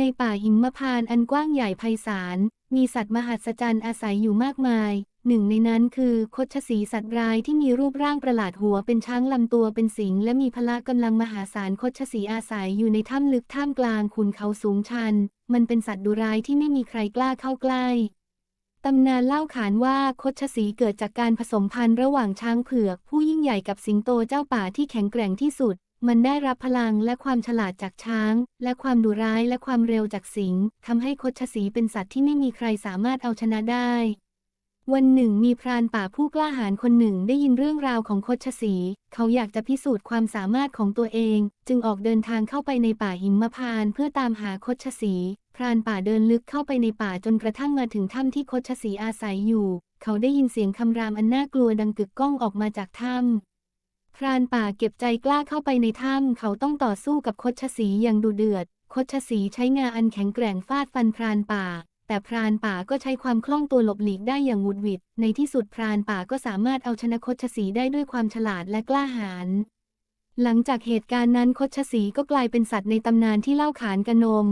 ในป่าหิมพานต์อันกว้างใหญ่ไพศาล มีสัตว์มหัศจรรย์อาศัยอยู่มากมาย หนึ่งในนั้นคือคดชสีสัตว์ร้ายที่มีรูปร่างประหลาดหัวเป็นช้างลำตัวเป็นสิงและมีพละกำลังมหาศาลคดชสีอาศัยอยู่ในถ้ำลึกท่ามกลางขุนเขาสูงชัน มันเป็นสัตว์ดุร้ายที่ไม่มีใครกล้าเข้าใกล้ตำนานเล่าขานว่าคดชสีเกิดจากการผสมพันธุ์ระหว่างช้างเผือก ผู้ยิ่งใหญ่กับสิงโตเจ้าป่าที่แข็งแกร่งที่สุด มันได้รับพลังและความฉลาดจากช้าง และความดุร้ายและความเร็วจากสิงห์ทำให้คดชสีเป็นสัตว์ที่ไม่มีใครสามารถเอาชนะได้ วันหนึ่งมีพรานป่าผู้กล้าหาญคนหนึ่งได้ยินเรื่องราวของคดชสี เขาอยากจะพิสูจน์ความสามารถของตัวเอง จึงออกเดินทางเข้าไปในป่าหิมพานต์เพื่อตามหาคดชสี พรานป่าเดินลึกเข้าไปในป่าจนกระทั่งมาถึงถ้ำที่คดชสีอาศัยอยู่ เขาได้ยินเสียงคำรามอันน่ากลัวดังกึกก้องออกมาจากถ้ำ พรานป่าเก็บใจกล้าเข้าไปในถ้ำเขาต้องต่อสู้กับคดชสีอย่างดุเดือด คดชสีใช้งาอันแข็งแกร่งฟาดฟันพรานป่า แต่พรานป่าก็ใช้ความคล่องตัวหลบหลีกได้อย่างหวุดหวิด ในที่สุดพรานป่าก็สามารถเอาชนะคดชสีได้ด้วยความฉลาดและกล้าหาญหลังจากเหตุการณ์นั้นคดชสีก็กลายเป็นสัตว์ในตำนานที่เล่าขานกันนม